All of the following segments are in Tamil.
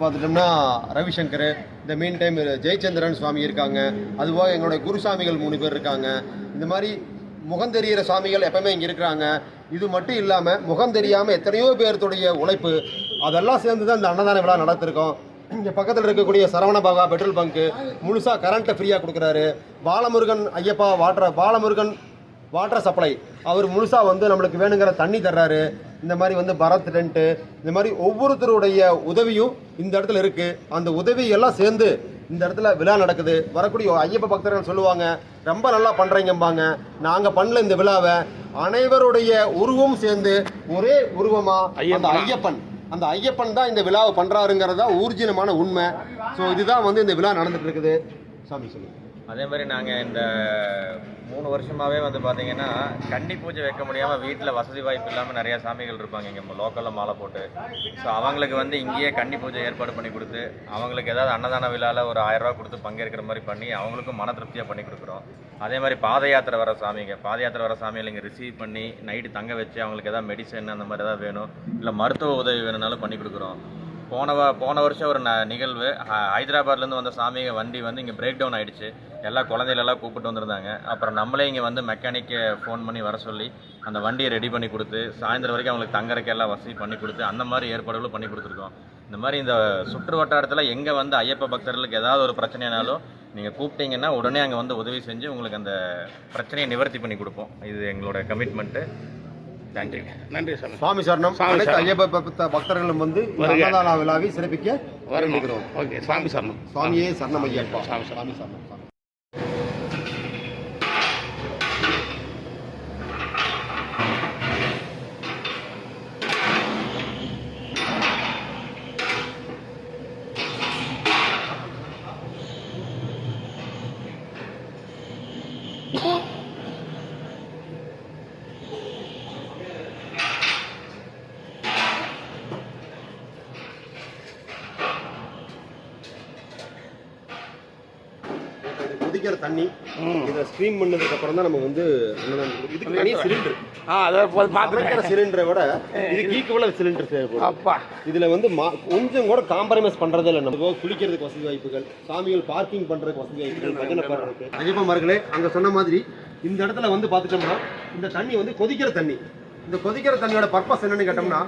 பார்த்துட்டோம்னா ரவிசங்கர் இந்த மீன் டைம் ஜெயச்சந்திரன் சுவாமி இருக்காங்க. அதுபோக எங்களுடைய குருசாமிகள் மூணு பேர் இருக்காங்க. இந்த மாதிரி முகம் தெரியிற சுவாமிகள் எப்பவுமே இங்கே இருக்கிறாங்க. இது மட்டும் இல்லாமல் முகம் தெரியாமல் எத்தனையோ பேர்த்துடைய உழைப்பு அதெல்லாம் சேர்ந்து தான் இந்த அன்னதான விழா நடத்திருக்கோம். இங்கே பக்கத்தில் இருக்கக்கூடிய சரவண பாபா பெட்ரோல் பங்க்கு முழுசாக கரண்ட்டை ஃப்ரீயாக கொடுக்குறாரு. Balamurugan Ayyappa water Balamurugan water supply அவர் முழுசாக வந்து நம்மளுக்கு வேணுங்கிற தண்ணி தர்றாரு. இந்த மாதிரி வந்து பரத் டென்ட்டு இந்த மாதிரி ஒவ்வொருத்தருடைய உதவியும் இந்த இடத்துல இருக்குது அந்த உதவி எல்லாம் சேர்ந்து இந்த இடத்துல விழா நடக்குது. வரக்கூடிய ஐயப்ப பக்தர்கள் சொல்லுவாங்க ரொம்ப நல்லா பண்ணுறீங்கம்பாங்க நாங்கள் பண்ணல இந்த விழாவை. அனைவருடைய உருவம் சேர்ந்து ஒரே உருவமா அந்த ஐயப்பன்? அந்த ஐயப்பன் தான் இந்த விழாவை பண்ணுறாருங்கிறதா ஊர்ஜினமான உண்மை. ஸோ இதுதான் வந்து இந்த விழா நடந்துட்டு இருக்குது. சாமி சொல்லுங்க. அதே மாதிரி நாங்கள் இந்த மூணு வருஷமாகவே வந்து பார்த்தீங்கன்னா கன்னி பூஜை வைக்க முடியாமல் வீட்டில் வசதி வாய்ப்பு இல்லாமல் நிறையா சாமிகள் இருப்பாங்க. இங்கே லோக்கலில் மாலை போட்டு. ஸோ அவங்களுக்கு வந்து இங்கேயே கன்னி பூஜை ஏற்பாடு பண்ணி கொடுத்து அவங்களுக்கு ஏதாவது அன்னதான விழாவில் ஒரு ஆயிரம் கொடுத்து பங்கேற்கிற மாதிரி பண்ணி அவங்களுக்கும் மன திருப்தியாக பண்ணி கொடுக்குறோம். அதே மாதிரி பாத யாத்திரை வர சாமிங்க பாத யாத்திரை வர சாமிகளை இங்கே ரிசீவ் பண்ணி நைட்டு தங்க வச்சு அவங்களுக்கு எதாவது மெடிசன் அந்த மாதிரி எதாவது வேணும் இல்லை மருத்துவ உதவி வேணும்னாலும் பண்ணி கொடுக்குறோம். போன போன வருஷம் ஒரு ந நிகழ்வு ஹைதராபாத்லேருந்து வந்த சாமிங்க வண்டி வந்து இங்கே பிரேக் டவுன் ஆயிடுச்சு. எல்லா குழந்தைகளெல்லாம் கூப்பிட்டு வந்திருந்தாங்க. அப்புறம் நம்மளே இங்கே வந்து மெக்கானிக்கை ஃபோன் பண்ணி வர சொல்லி அந்த வண்டியை ரெடி பண்ணி கொடுத்து சாயந்தரம் வரைக்கும் அவங்களுக்கு தங்கறதுக்கு எல்லாம் வசதி பண்ணி கொடுத்து அந்த மாதிரி ஏற்பாடுகளும் பண்ணி கொடுத்துருக்கோம். இந்த மாதிரி இந்த சுற்று வட்டாரத்தில் எங்கே வந்து ஐயப்ப பக்தர்களுக்கு ஏதாவது ஒரு பிரச்சனைனாலும் நீங்கள் கூப்பிட்டீங்கன்னா உடனே அங்கே வந்து உதவி செஞ்சு உங்களுக்கு அந்த பிரச்சனையை நிவர்த்தி பண்ணி கொடுப்போம். இது எங்களோட கமிட்மெண்ட்டு தேங்க்யூ நன்றி சாமி. சுவாமி சரணம். ஐயப்ப பக்த பக்தர்களும் வந்து விழாவை சிறப்பிக்க வரணும் வேண்டுகிறோம். ஓகே சுவாமி சரணம். சுவாமியே சரணம் ஐயப்பா. சுவாமி சரணம். சுவாமி கொதிக்கிற தண்ணி. இதை ஸ்ட்ரீம் பண்ணதுக்கு அப்புறம் தான் நம்ம வந்து. இதுக்கு தனி சிலிண்டர். ஆ அதை சிலிண்டரை விட இதுக்கு ஈக்குவலாக சிலிண்டர் தேவைப்படும். அப்பா. இதுல வந்து மா- கொஞ்சம் கூட காம்ப்ரமைஸ் பண்றதே இல்லை. நம்ம குளிக்கிறதுக்கு வசதி வாய்ப்புகள் சாமிகள் பார்க்கிங் பண்றதுக்கு வசதி வாய்ப்புகள் பஜனை பாடுறதுக்கு ஐயப்பமார்களே அங்க சொன்ன மாதிரி இந்த இடத்துல வந்து பார்த்துட்டோம்னா இந்த தண்ணி வந்து கொதிக்கிற தண்ணி. இந்த கொதிக்கிற தண்ணியோட பர்பஸ் என்னன்னு கேட்டோம்னா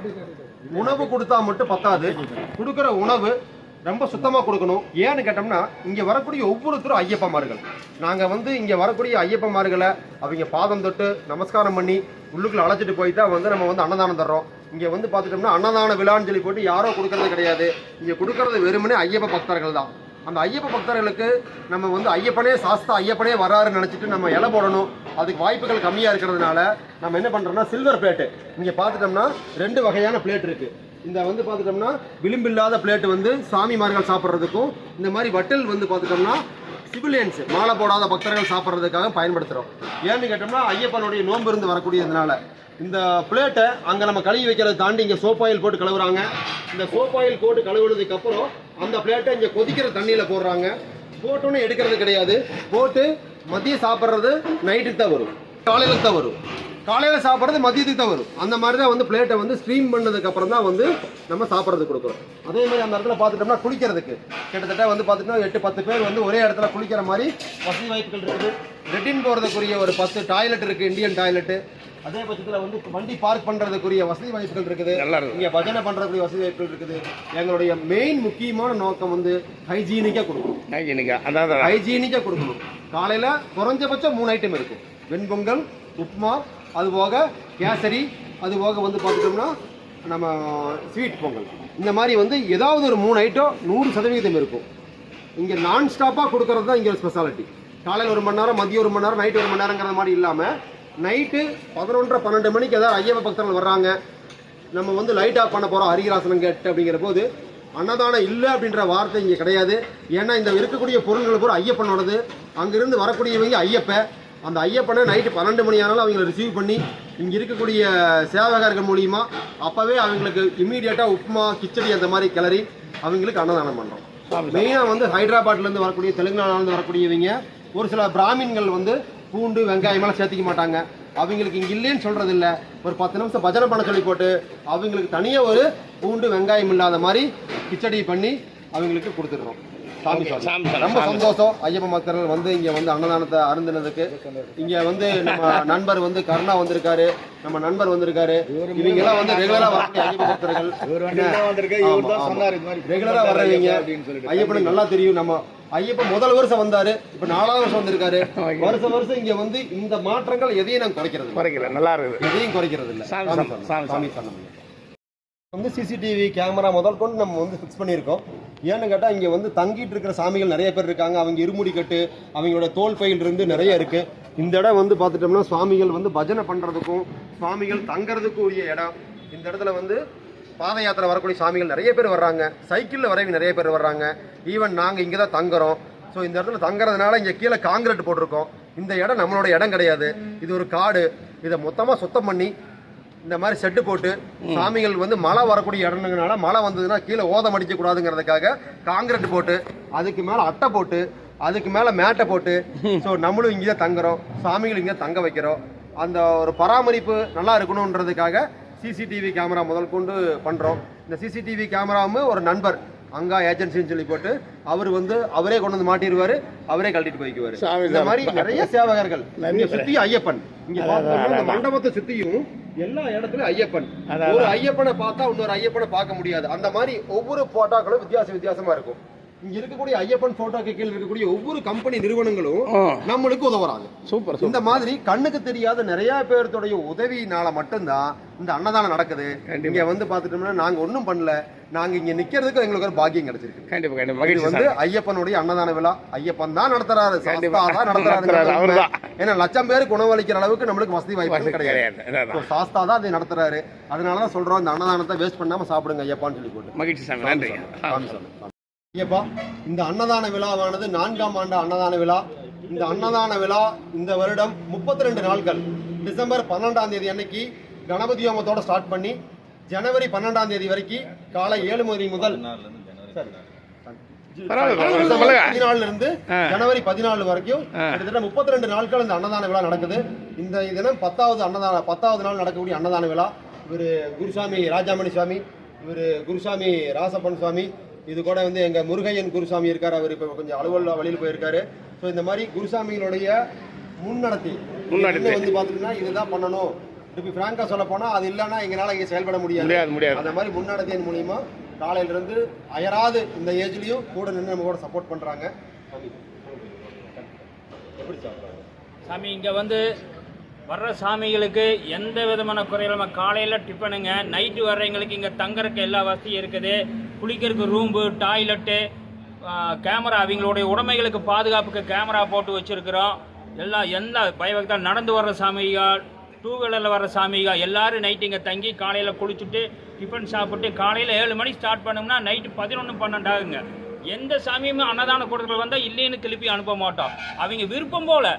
உணவு கொடுத்தா மட்டும் பத்தாது. கொடுக்குற உணவு ரொம்ப சுத்தமாக கொடுக்கணும். ஏன்னு கேட்டோம்னா இங்கே வரக்கூடிய ஒவ்வொருத்தரும் ஐயப்பமார்கள். நாங்கள் வந்து இங்கே வரக்கூடிய ஐயப்பமார்களை அவங்க பாதம் தொட்டு நமஸ்காரம் பண்ணி உள்ளுக்குள்ள அழைச்சிட்டு போய் தான் வந்து நம்ம வந்து அன்னதானம் தர்றோம். இங்கே வந்து பார்த்துட்டோம்னா அன்னதான விழான்னு சொல்லி போட்டு யாரோ கொடுக்கறது கிடையாது. இங்கே கொடுக்கறது வெறுமனே ஐயப்ப பக்தர்கள் தான். அந்த ஐயப்ப பக்தர்களுக்கு நம்ம வந்து ஐயப்பனே சாஸ்தா ஐயப்பனே வராருன்னு நினச்சிட்டு நம்ம இலை போடணும். அதுக்கு வாய்ப்புகள் கம்மியாக இருக்கிறதுனால நம்ம என்ன பண்ணுறோம்னா சில்வர் பிளேட்டு இங்கே பார்த்துட்டோம்னா ரெண்டு வகையான பிளேட் இருக்குது இந்த வந்து பார்த்துட்டோம்னா விளிம்பில்லாத பிளேட் வந்து சாமிமார்கள் சாப்பிட்றதுக்கும் இந்த மாதிரி வட்டல் வந்து பார்த்துட்டோம்னா சிவிலியன்ஸ் மாலை போடாத பக்தர்கள் சாப்பிட்றதுக்காக பயன்படுத்துகிறோம் ஏன்னு கேட்டோம்னா ஐயப்பனுடைய நோன்பு இருந்து வரக்கூடியதுனால. இந்த பிளேட்டை அங்கே நம்ம கழுவி வைக்கிறத தாண்டி இங்கே சோப்பாயில் ஆயில் போட்டு கழுவுறாங்க. இந்த சோப் ஆயில் போட்டு கழுவுனதுக்கு அப்புறம் அந்த பிளேட்டை இங்கே கொதிக்கிற தண்ணியில் போடுறாங்க. போட்டோன்னு எடுக்கிறது கிடையாது. போட்டு மதியம் சாப்பிட்றது நைட்டுக்கு தான் வரும். காலையில் தான் வரும். காலையில் சாப்பிட்றது மதியத்துக்கு தான் வரும். அந்த மாதிரி தான் வந்து பிளேட்டை வந்து ஸ்ட்ரீம் பண்ணதுக்கு அப்புறம் தான் வந்து நம்ம சாப்பிட்றதுக்கு கொடுக்குறோம். அதே மாதிரி அந்த இடத்துல பார்த்துட்டோம்னா குளிக்கிறதுக்கு. கிட்டத்தட்ட வந்து பார்த்துட்டோம்னா எட்டு பத்து பேர் வந்து ஒரே இடத்துல குளிக்கிற மாதிரி வசதி வாய்ப்புகள் இருக்குது. லெட்டின் போகிறதுக்குரிய ஒரு பத்து டாய்லெட் இருக்குது இந்தியன் டாய்லெட்டு அதே பட்சத்தில் வந்து வண்டி பார்க் பண்ணுறதுக்குரிய வசதி வாய்ப்புகள் இருக்குது. இங்கே பஜனை பண்ணுறதுக்குரிய வசதி வாய்ப்புகள் இருக்குது. எங்களுடைய மெயின் முக்கியமான நோக்கம் வந்து ஹைஜீனிக்காக கொடுக்கணும். ஹைஜீனிக்கா அதான் ஹைஜீனிக்காக கொடுக்கணும். காலையில் குறைஞ்சபட்சம் மூணு ஐட்டம் இருக்கும். வெண்பொங்கல் உப்புமா அதுபோக கேசரி அது போக வந்து பார்த்துட்டோம்னா நம்ம ஸ்வீட் பொங்கல். இந்த மாதிரி வந்து ஏதாவது ஒரு மூணு ஐட்டம் நூறு சதவீதம் இருக்கும். இங்கே நான் ஸ்டாப்பாக கொடுக்கறது தான் இங்கே ஸ்பெஷாலிட்டி காலையில் ஒரு மணி நேரம் மதியம் ஒரு மணி நேரம் நைட்டு ஒரு மணி நேரங்கிற மாதிரி இல்லாமல் நைட்டு பதினொன்றரை பன்னெண்டு மணிக்கு ஏதாவது ஐயப்ப பக்தர்கள் வர்றாங்க. நம்ம வந்து லைட் ஆஃப் பண்ண போகிறோம் ஹரிகராசனம் கேட்டு அப்படிங்கிற போது அன்னதானம் இல்லை அப்படின்ற வார்த்தை இங்கே கிடையாது. ஏன்னா இந்த இருக்கக்கூடிய பொருள்கள் பூரா ஐயப்பனோடது. அங்கிருந்து வரக்கூடியவங்க ஐயப்ப. அந்த ஐயப்பனை நைட்டு பன்னெண்டு மணி ஆனாலும் அவங்கள ரிசீவ் பண்ணி இங்கே இருக்கக்கூடிய சேவகர்கள் மூலியமா அப்போவே அவங்களுக்கு இம்மீடியட்டாக உப்புமா கிச்சடி அந்த மாதிரி கிளறி அவங்களுக்கு அன்னதானம் பண்ணுறோம் மெயினாக வந்து ஹைதராபாத்லேருந்து வரக்கூடிய தெலுங்கானாலேருந்து வரக்கூடியவங்க ஒரு சில பிராமின்கள் வந்து பூண்டு வெங்காயமெல்லாம் சேர்த்திக்க மாட்டாங்க. அவங்களுக்கு இங்க இல்லைன்னு சொல்றது இல்ல ஒரு பத்து நிமிஷம் பஜனை பண்ண சொல்லி போட்டு அவங்களுக்கு தனியா ஒரு பூண்டு வெங்காயம் இல்லாத மாதிரி கிச்சடி பண்ணி அவங்களுக்கு கொடுத்துடுறோம். சாமி ரொம்ப. சந்தோஷம். ஐயப்ப மக்கள் வந்து இங்க வந்து அன்னதானத்தை அருந்தினதுக்கு. இங்க வந்து நம்ம நண்பர் வந்து கருணா வந்திருக்காரு. நம்ம நண்பர் வந்திருக்காரு. இவங்க எல்லாம் வந்து ரெகுலரா வரக்கூடிய ஐயப்ப பக்தர்கள். ரெகுலரா வர்றவங்க ஐயப்பனுக்கு நல்லா தெரியும் நம்ம. ஐயப்பன் முதல் வருஷம் வந்தாரு. இப்ப நாலாவது வருஷம் வந்திருக்காரு. வருஷம் வருஷம் இங்க வந்து இந்த மாற்றங்கள் எதையும் நாங்க குறைக்கிறது. குறைக்கல. நல்லா இருக்குது. எதையும் குறைக்கிறது இல்ல. சாமி. சாமி சாமி. வந்து சிசிடிவி கேமரா முதல் கொண்டு நம்ம வந்து ஃபிக்ஸ் பண்ணியிருக்கோம். ஏன்னு கேட்டால் இங்கே வந்து தங்கிட்டு இருக்கிற சாமிகள் நிறைய பேர் இருக்காங்க. அவங்க இருமுடி கட்டு அவங்களோட தோல் பையில் இருந்து நிறைய இருக்கு. இந்த இடம் வந்து பார்த்துட்டோம்னா சுவாமிகள் வந்து பஜனை பண்ணுறதுக்கும் சுவாமிகள் தங்கறதுக்கும் உரிய இடம். இந்த இடத்துல வந்து பாத யாத்திரை வரக்கூடிய சாமிகள் நிறைய பேர் வர்றாங்க. சைக்கிளில் வரவங்க நிறைய பேர் வர்றாங்க. ஈவன் நாங்கள் இங்கே தான் தங்குறோம். ஸோ இந்த இடத்துல தங்குறதுனால இங்கே கீழே காங்கிரீட் போட்டிருக்கோம். இந்த இடம் நம்மளோட இடம் கிடையாது. இது ஒரு காடு. இதை மொத்தமாக சுத்தம் பண்ணி இந்த மாதிரி செட்டு போட்டு சாமிகள் வந்து மழை வரக்கூடிய இடம்னால மழை வந்ததுன்னா கீழே ஓதம் அடிக்க கூடாதுங்கிறதுக்காக காங்கிரீட் போட்டு அதுக்கு மேலே அட்டை போட்டு அதுக்கு மேலே மேட்டை போட்டு ஸோ நம்மளும் இங்கே தான் தங்குறோம் சாமிகள் இங்கே தங்க வைக்கிறோம். அந்த ஒரு பராமரிப்பு நல்லா இருக்கணுன்றதுக்காக சிசிடிவி கேமரா முதல் கொண்டு பண்ணுறோம் இந்த சிசிடிவி கேமராவும் ஒரு நண்பர் அங்கா ஏஜென்சின்னு சொல்லி போட்டு அவர் வந்து அவரே கொண்டு வந்து மாட்டிடுவாரு அவரே கழட்டிட்டு போய்க்குவாரு. இந்த மாதிரி நிறைய சேவகர்கள் நன்றி இங்க சுத்தி ஐயப்பன். இங்க மண்டபத்தை சுத்தியும் எல்லா இடத்துலயும் ஐயப்பன். ஒரு ஐயப்பனை பார்த்தா இன்னொரு ஐயப்பனை பார்க்க முடியாது. அந்த மாதிரி ஒவ்வொரு போட்டோக்களும் வித்தியாச வித்தியாசமா இருக்கும். இங்க இருக்கக்கூடிய ஐயப்பன் போட்டோக்கு கீழே இருக்கக்கூடிய ஒவ்வொரு கம்பெனி நிறுவனங்களும். நம்மளுக்கு உதவுறாங்க. சூப்பர் இந்த மாதிரி கண்ணுக்கு தெரியாத நிறைய பேர்த்துடைய உதவியினால மட்டும்தான் இந்த அன்னதானம் நடக்குது. இங்க வந்து பாத்துட்டோம்னா நாங்க ஒண்ணும் பண்ணல. நாங்க இங்க நிக்கிறதுக்கு எங்களுக்கு ஒரு பாக்கியம் கிடைச்சிருக்கு. கண்டிப்பா கண்டிப்பா. வந்து ஐயப்பனுடைய அன்னதான விழா. ஐயப்பன் தான் நடத்துறாரு. தான் நடத்துறாரு. ஏன்னா லட்சம் பேருக்கு உணவளிக்கிற அளவுக்கு நம்மளுக்கு வசதி வாய்ப்பு கிடையாது. சாஸ்தா தான் அதை நடத்துறாரு. அதனால தான் சொல்றோம் இந்த அன்னதானத்தை வேஸ்ட் பண்ணாம சாப்பிடுங்க ஐயப்பான்னு சொல்லி போட்டு. மகிழ்ச்சி சாமி. நன்றி. ஐயப்பா இந்த அன்னதான விழாவானது நான்காம் ஆண்டு அன்னதான விழா. இந்த அன்னதான விழா இந்த வருடம் முப்பத்தி ரெண்டு நாட்கள் டிசம்பர் பன்னெண்டாம் தேதி அன்னைக்கு கணபதி ஹோமத்தோட ஸ்டார்ட் பண்ணி ஜனவரி பன்னெண்டாம் தேதி வரைக்கும் காலை ஏழு மணி முதல் ஆ. ஜனவரி பதினாலு வரைக்கும். கிட்டத்தட்ட முப்பத்தி ரெண்டு நாட்கள் இந்த அன்னதான விழா நடக்குது. இந்த தினம் பத்தாவது அன்னதான பத்தாவது நாள் நடக்கக்கூடிய அன்னதான விழா. இவர் குருசாமி ராஜாமணி சுவாமி இவர் குருசாமி ராசப்பன் சுவாமி இது கூட வந்து எங்க முருகையன் குருசாமி இருக்காரு. அவர் இப்போ கொஞ்சம் அலுவல் வழியில் போயிருக்காரு. ஸோ இந்த மாதிரி குருசாமிகளுடைய முன்னடத்தி முன்னடத்தி. வந்து பார்த்தீங்கன்னா இதுதான் பண்ணணும். இப்படி ஃப்ராங்கா சொல்ல போனா அது இல்லைன்னா எங்களால இங்க செயல்பட முடியாது. அந்த மாதிரி முன்னடத்தின் மூலியமா காலையில இருந்து அயராது இந்த ஏஜ்லயும் கூட நின்று நம்ம கூட சப்போர்ட் எப்படி சாப்பிடுறாங்க சாமி இங்கே வந்து வர்ற சாமிகளுக்கு எந்த விதமான குறையில்லாம காலையில் டிஃபனுங்க நைட்டு வர்றவங்களுக்கு இங்கே தங்குறக்கு எல்லா வசதியும் இருக்குது. குளிக்கிறதுக்கு ரூம்பு டாய்லெட்டு கேமரா அவங்களுடைய உடைமைகளுக்கு பாதுகாப்புக்கு கேமரா போட்டு வச்சுருக்குறோம். எல்லாம் எந்த பயபக்தான் நடந்து வர்ற சாமிகள் டூ வீலரில் வர்ற சாமிகள் எல்லாரும் நைட்டு இங்கே தங்கி காலையில் குளிச்சுட்டு டிஃபன் சாப்பிட்டு காலையில் ஏழு மணிக்கு ஸ்டார்ட் பண்ணோம்னா நைட்டு பதினொன்று பன்னெண்டு ஆகுங்க. எந்த சாமியுமே அன்னதான கூட்டத்தில் வந்தால் இல்லைன்னு திருப்பி அனுப்ப மாட்டோம். அவங்க விருப்பம் போல்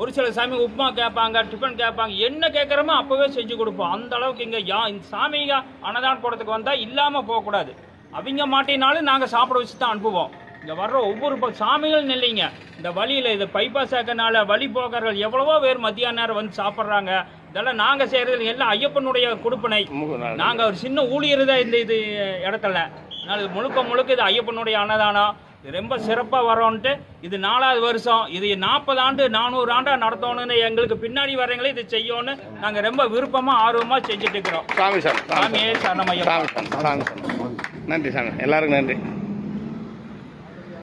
ஒரு சில சாமி உப்புமா கேட்பாங்க டிஃபன் கேட்பாங்க. என்ன கேட்குறோமோ அப்போவே செஞ்சு கொடுப்போம். அந்த அளவுக்கு இங்கே யா இந்த சாமிங்க அன்னதான கூடத்துக்கு வந்தால் இல்லாமல் போகக்கூடாது. அவங்க மாட்டினாலும் நாங்கள் சாப்பிட வச்சு தான் அனுப்புவோம். இங்கே வர்ற ஒவ்வொரு சாமிகளும் சாமிகள் இல்லைங்க இந்த வழியில் இது பைபாஸ் ஆக்கனால வழி போக்கர்கள் எவ்வளவோ பேர் மத்தியான நேரம் வந்து சாப்பிட்றாங்க. இதெல்லாம் நாங்கள் செய்கிறது எல்லாம் ஐயப்பனுடைய கொடுப்பனை. நாங்கள் ஒரு சின்ன ஊழியர் தான் இந்த இது இடத்துல. அதனால் முழுக்க முழுக்க இது ஐயப்பனுடைய அன்னதானம். ரொம்ப சிறப்பாக வரோன்ட்டு இது நாலாவது வருஷம் இது நாற்பது ஆண்டு நானூறு ஆண்டா நடத்தணும்னு எங்களுக்கு பின்னாடி வரவங்களே இது செய்யணும்னு நாங்கள் ரொம்ப விருப்பமாக ஆர்வமாக செஞ்சுட்டு இருக்கிறோம். சாமி சாமி சாமியே சாமி. நன்றி சாமி எல்லாருக்கும் நன்றி.